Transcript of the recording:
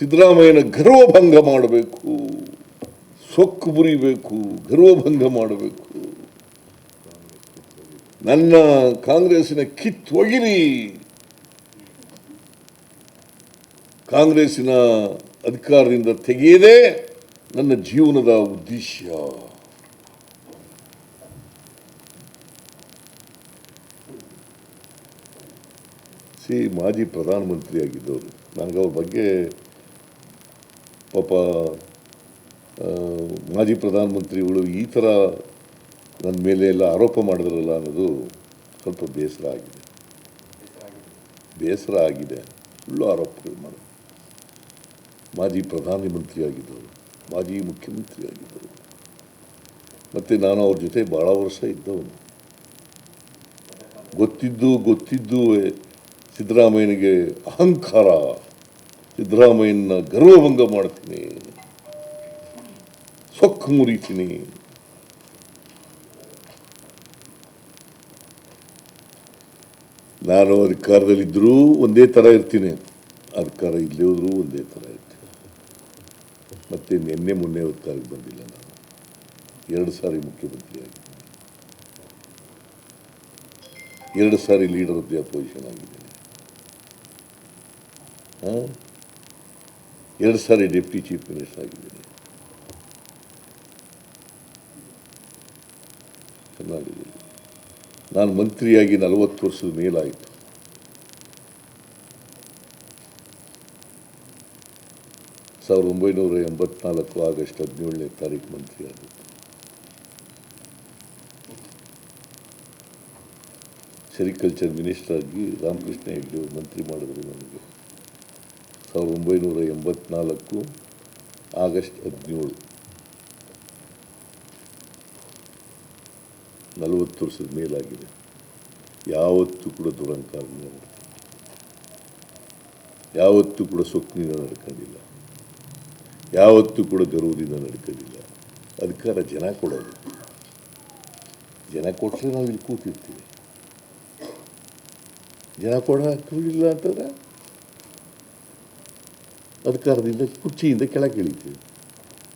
ಸಿದ್ದರಾಮಯ್ಯನ ಗರ್ವಭಂಗ ಮಾಡಬೇಕು, ಸೊಕ್ಕು ಬುರಿಬೇಕು ಗರ್ವಭಂಗ ಮಾಡಬೇಕು. ನನ್ನ ಕಾಂಗ್ರೆಸ್ಸಿನ ಕಿತ್ತೊಗಿರಿ ಕಾಂಗ್ರೆಸ್ಸಿನ ಅಧಿಕಾರದಿಂದ ತೆಗೆಯದೇ ನನ್ನ ಜೀವನದ ಉದ್ದೇಶ. ಸಿ, ಮಾಜಿ ಪ್ರಧಾನಮಂತ್ರಿ ಆಗಿದ್ದವರು ನನಗೆ ಅವ್ರ ಬಗ್ಗೆ ಪಾಪ ಮಾಜಿ ಪ್ರಧಾನಮಂತ್ರಿಗಳು ಈ ಥರ ನನ್ನ ಮೇಲೆ ಎಲ್ಲ ಆರೋಪ ಮಾಡಿದ್ರಲ್ಲ ಅನ್ನೋದು ಸ್ವಲ್ಪ ಬೇಸರ ಆಗಿದೆ. ಬೇಸರ ಆಗಿದೆ. ಸುಳ್ಳು ಆರೋಪಗಳು ಮಾಡಿ. ಮಾಜಿ ಪ್ರಧಾನಮಂತ್ರಿ ಆಗಿದ್ದವರು ಮಾಜಿ ಮುಖ್ಯಮಂತ್ರಿ ಆಗಿದ್ದರು ಮತ್ತು ನಾನು ಅವ್ರ ಜೊತೆ ಭಾಳ ವರ್ಷ ಇದ್ದವನು. ಗೊತ್ತಿದ್ದು ಗೊತ್ತಿದ್ದು, ಸಿದ್ದರಾಮಯ್ಯನಿಗೆ ಅಹಂಕಾರ. ಸಿದ್ದರಾಮಯ್ಯನ ಗರ್ವಭಂಗ ಮಾಡ್ತೀನಿ. ಸೊಕ್ಕ ಮುರಿತೀನಿ. ನಾನು ಅಧಿಕಾರದಲ್ಲಿದ್ದರೂ ಒಂದೇ ಥರ ಇರ್ತೀನಿ. ಅಧಿಕಾರ ಇಲ್ಲೇ ಹೋದರೂ ಒಂದೇ ಥರ ಇರ್ತೀನಿ. ಮತ್ತೆ ನಿನ್ನೆ ಮೊನ್ನೆ ಅಧಿಕಾರಕ್ಕೆ ಬಂದಿಲ್ಲ ನಾನು. ಎರಡು ಸಾರಿ ಮುಖ್ಯಮಂತ್ರಿ ಆಗಿದ್ದೀನಿ. ಎರಡು ಸಾರಿ ಲೀಡರ್ ಆಫ್ ದಿ ಅಪೋಸಿಷನ್ ಆಗಿದ್ದೀನಿ. ಆ? ಎರಡು ಸಾರಿ ಡೆಪ್ಟಿ ಚೀಫ್ ಮಿನಿಸ್ಟರ್ ಆಗಿದ್ದೀನಿ ಕರ್ನಾಟಕದಲ್ಲಿ ನಾನು ಮಂತ್ರಿಯಾಗಿ ನಲವತ್ತು ವರ್ಷದ ಮೇಲಾಯಿತು. ಸಾವಿರದ ಒಂಬೈನೂರ ಎಂಬತ್ನಾಲ್ಕು ಆಗಸ್ಟ್ ಹದಿನೇಳನೇ ತಾರೀಕು ಮಂತ್ರಿ ಆಗಿತ್ತು ಸೆರಿಕಲ್ಚರ್ ಮಿನಿಸ್ಟರ್ ಆಗಿ ರಾಮಕೃಷ್ಣ ಹೆಗ್ಡೆ ಮಂತ್ರಿ ಮಾಡಿದ್ರು ನನಗೆ. ಸಾವಿರದ ಒಂಬೈನೂರ ಎಂಬತ್ನಾಲ್ಕು ಆಗಸ್ಟ್ ಹದಿನೇಳು. ನಲವತ್ತು ವರ್ಷದ ಮೇಲಾಗಿದೆ. ಯಾವತ್ತೂ ಕೂಡ ನಡ್ಕೊಂಡಿಲ್ಲ. ಯಾವತ್ತೂ ಕೂಡ ಸೊಕ್ಕಿನಿಂದ ನಡ್ಕೊಂಡಿಲ್ಲ. ಯಾವತ್ತೂ ಕೂಡ ಗರ್ವದಿಂದ ನಡ್ಕೊಂಡಿಲ್ಲ. ಅಧಿಕಾರ ಜನ ಕೊಡೋದು. ಜನ ಕೊಟ್ಟರೆ ನಾವು ಇಲ್ಲಿ ಕೂತಿರ್ತೀವಿ. ಜನ ಕೊಡ ಇಲ್ಲ ಅಂತಂದ್ರೆ അത് കരുതി കുച്ചിന്ന് കിളക്കിളിച്ച്